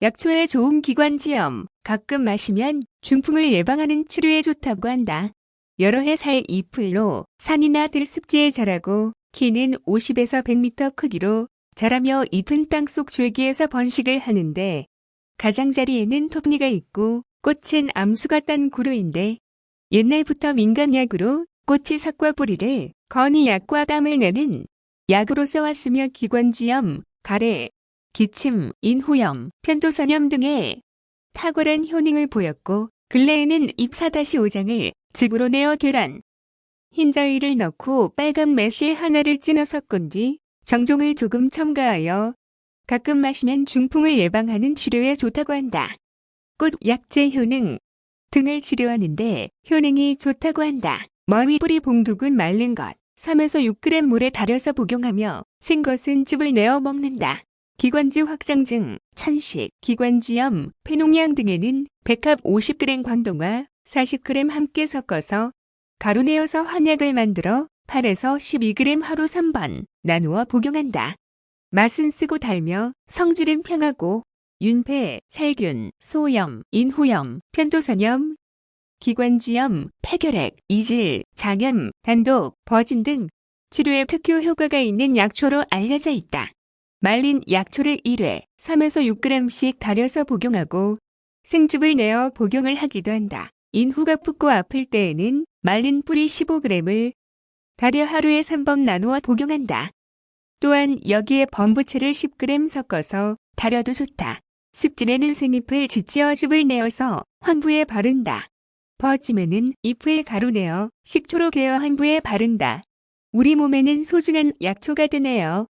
약초에 좋은 기관지염, 가끔 마시면 중풍을 예방하는 치료에 좋다고 한다. 여러 해 살 잎을로 산이나 들습지에 자라고 키는 50에서 100m 크기로 자라며 잎은 땅속 줄기에서 번식을 하는데 가장자리에는 톱니가 있고 꽃은 암수가 딴 구루인데 옛날부터 민간약으로 꽃의 삭과 뿌리를 건이 약과 땀을 내는 약으로 써왔으며 기관지염, 가래, 기침, 인후염, 편도선염 등의 탁월한 효능을 보였고 근래에는 잎사다시 5장을 즙으로 내어 계란, 흰자위를 넣고 빨간 매실 하나를 찐어 섞은 뒤 정종을 조금 첨가하여 가끔 마시면 중풍을 예방하는 치료에 좋다고 한다. 꽃 약재 효능 등을 치료하는데 효능이 좋다고 한다. 머위 뿌리 봉두근 말린 것 3에서 6g 물에 달여서 복용하며 생것은 즙을 내어 먹는다. 기관지 확장 증, 천식, 기관지염, 폐농양 등에는 백합 50g 광동화 40g 함께 섞어서 가루 내어서 환약을 만들어 8에서 12g 하루 3번 나누어 복용한다. 맛은 쓰고 달며 성질은 평하고 윤폐, 살균, 소염, 인후염, 편도선염, 기관지염, 폐결핵, 이질, 장염, 단독, 버진 등 치료에 특효 효과가 있는 약초로 알려져 있다. 말린 약초를 1회 3에서 6g씩 달여서 복용하고 생즙을 내어 복용을 하기도 한다. 인후가 붓고 아플 때에는 말린 뿌리 15g을 달여 하루에 3번 나누어 복용한다. 또한 여기에 범부채를 10g 섞어서 달여도 좋다. 습진에는 생잎을 지지어 즙을 내어서 환부에 바른다. 버짐에는 잎을 가루 내어 식초로 개어 환부에 바른다. 우리 몸에는 소중한 약초가 되네요.